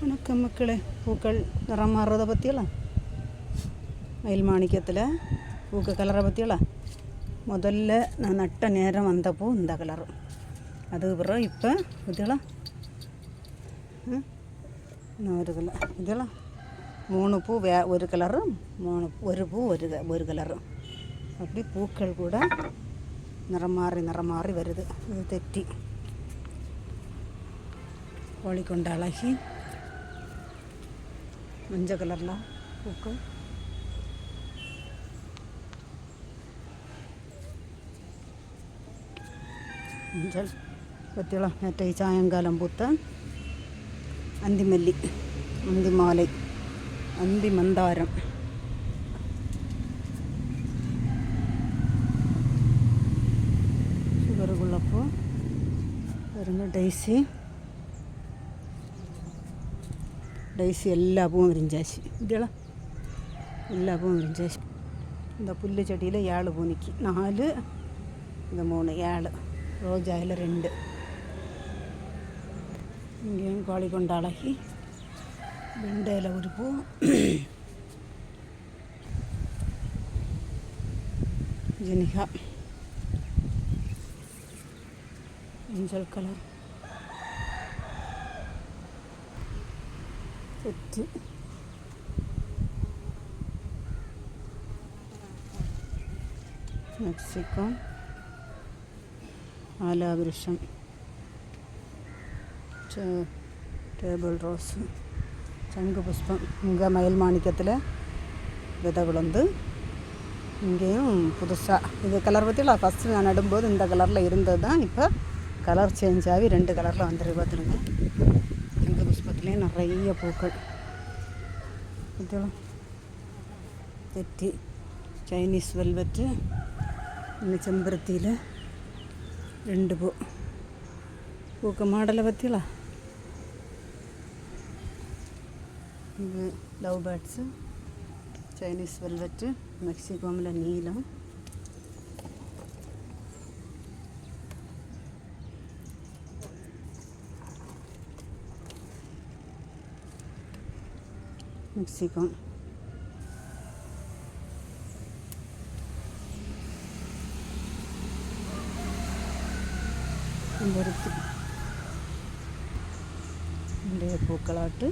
வணக்கம் மக்களே. பூக்கள் நிறம் மாறுறதை பற்றியெல்லாம் மயில் மாணிக்கத்தில் பூக்க கலரை பற்றியெல்லாம் முதல்ல நான் நட்ட நேரம் வந்த பூ இந்த கலரு. அதுக்கப்புறம் இப்போ இதெல்லாம் இன்னும் ஒரு கலர். இதெல்லாம் மூணு பூ வே ஒரு கலரு மூணு ஒரு பூ ஒரு க- ஒரு கலரு. அப்படி பூக்கள் கூட நிறம் மாறி நிறம் மாறி வருது இது தெറ്റി கோழிக்கொண்ட அழகி மஞ்சள் கலரில் பூக்கள் மஞ்சள் பற்றியெல்லாம் நேற்றை சாயங்காலம் பூத்த அந்திமல்லி அந்தி மாலை அந்தி மந்தாரம் சுகருக்குள்ளப்போ டெய்ஸி எல்லா பூவும் விரிஞ்சாச்சு. இப்படியெல்லாம் எல்லா பூவும் விரிஞ்சாச்சு. இந்த புல் செடியில் ஏழு பூ நிற்கி நாலு இந்த மூணு ஏழு. ரோஜாயில் ரெண்டு. இங்கேயும் கோழி கொண்ட அழகி வெண்டையில் ஒரு பூ. ஜெனிகா. மஞ்சள் கலர். തെറ്റ് മെക്സിക്കോ ആലാവൃക്ഷം ചെ- ടേബിൾ റോസ് சங்குபுஷ்பம் இங்கே மயில் மாணிக்கத்தில் விதை விழுந்து இங்கேயும் புதுசாக இது கலர் பற்றிலாம் ஃபஸ்ட்டு நான் நடும்போது இந்த கலரில் இருந்தது தான் இப்போ கலர் சேஞ்ச் ஆகி ரெண்டு கலரில் வந்துருக்கு பார்த்துருங்க இந்த പുഷ്പത്തിലേയും നിറയെ പൂക്കൾ കുട്ടികളും തെറ്റി ചൈനീസ് വെൽവെറ്റ് പിന്നെ ചെമ്പരത്തിയിൽ രണ്ട് പൂ പൂക്ക മാടല പത്തികളാ ഇത് ലവ് ബേർഡ്സ് ചൈനീസ് വെൽവെറ്റ് മെക്സിക്കോമിലെ നീലം மெக்சிகம் இந்த இருக்குது பூக்களாட்டு